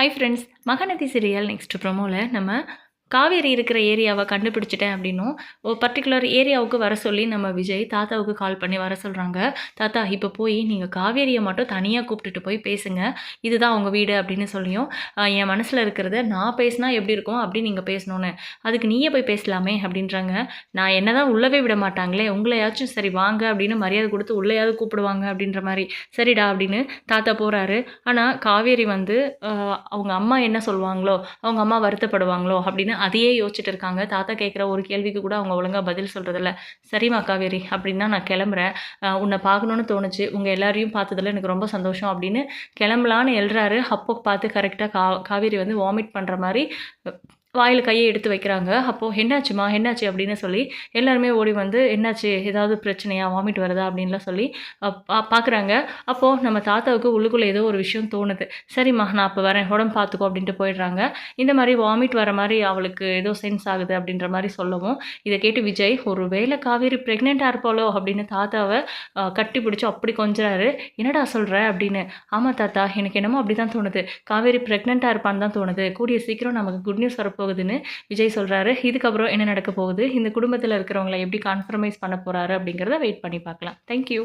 Hi friends Mahanadi serial next ப்ரொமோவில் நம்ம காவேரி இருக்கிற ஏரியாவை கண்டுபிடிச்சிட்டேன் அப்படின்னும். ஒரு பர்டிகுலர் ஏரியாவுக்கு வர சொல்லி நம்ம விஜய் தாத்தாவுக்கு கால் பண்ணி வர சொல்கிறாங்க தாத்தா இப்போ போய் நீங்கள் காவேரியை மட்டும் தனியாக கூப்பிட்டுட்டு போய் பேசுங்க. இதுதான் உங்கள் வீடு அப்படின்னு சொல்லியும் என் மனசில் இருக்கிறத நான் பேசினா எப்படி இருக்கும்? அப்படி நீங்கள் பேசணும்னு. அதுக்கு நீயே போய் பேசலாமே அப்படின்றாங்க. நான் என்ன தான் உள்ளவே விட மாட்டாங்களே உங்களையாச்சும் சரி வாங்க அப்படின்னு மரியாதை கொடுத்து உள்ளேயாவது கூப்பிடுவாங்க அப்படின்ற மாதிரி. சரிடா அப்படின்னு தாத்தா போகிறாரு ஆனால் காவேரி வந்து அவங்க அம்மா என்ன சொல்லுவாங்களோ அவங்க அம்மா வருத்தப்படுவாங்களோ அப்படின்னு அதையே யோசிச்சுட்டு இருக்காங்க. தாத்தா கேட்குற ஒரு கேள்விக்கு கூட அவங்க ஒழுங்காக பதில் சொல்கிறதில்ல சரிம்மா காவேரி அப்படின்னா நான் கிளம்புறேன். உன்னை பார்க்கணுன்னு தோணுச்சு. உங்கள் எல்லாரையும் பார்த்ததில் எனக்கு ரொம்ப சந்தோஷம் அப்படின்னு கிளம்பலான்னு எழுறாரு. அப்போ பார்த்து கரெக்டாக கா காவேரி வந்து வாமிட் பண்ணுற மாதிரி வாயில் கையை எடுத்து வைக்கிறாங்க. அப்போது என்னாச்சுமா என்னாச்சு? அப்படின்னு சொல்லி எல்லாருமே ஓடி வந்து என்னாச்சு? ஏதாவது பிரச்சனையா? வாமிட் வருதா? அப்படின்லாம் சொல்லி பார்க்குறாங்க அப்போது நம்ம தாத்தாவுக்கு உள்ளுக்குள்ளே ஏதோ ஒரு விஷயம் தோணுது. சரிம்மா நான் அப்போ வரேன். உடம்பு பார்த்துக்கோ அப்படின்ட்டு போயிடுறாங்க. இந்த மாதிரி வாமிட் வர மாதிரி அவளுக்கு ஏதோ சென்ஸ் ஆகுது அப்படின்ற மாதிரி சொல்லவும் இதை கேட்டு விஜய் ஒரு வேளை காவேரி ப்ரெக்னெண்ட்டாக இருப்பாளோ? அப்படின்னு தாத்தாவை கட்டி பிடிச்சி அப்படி கொஞ்சாரு என்னடா சொல்கிற அப்படின்னு. ஆமாம் தாத்தா எனக்கு என்னமோ அப்படி தான் தோணுது. காவேரி ப்ரெக்னெண்ட்டாக இருப்பான்னு தான் தோணுது. கூடிய சீக்கிரம் நமக்கு குட் நியூஸ் போகுதுன்னு விஜய் சொல்கிறாரு இதுக்கப்புறம் என்ன நடக்க போகுது? இந்த குடும்பத்தில் இருக்கிறவங்கள எப்படி கான்ஃபர்மைஸ் பண்ண போகிறாரு அப்படிங்கிறத வெயிட் பண்ணி பார்க்கலாம். தேங்க்யூ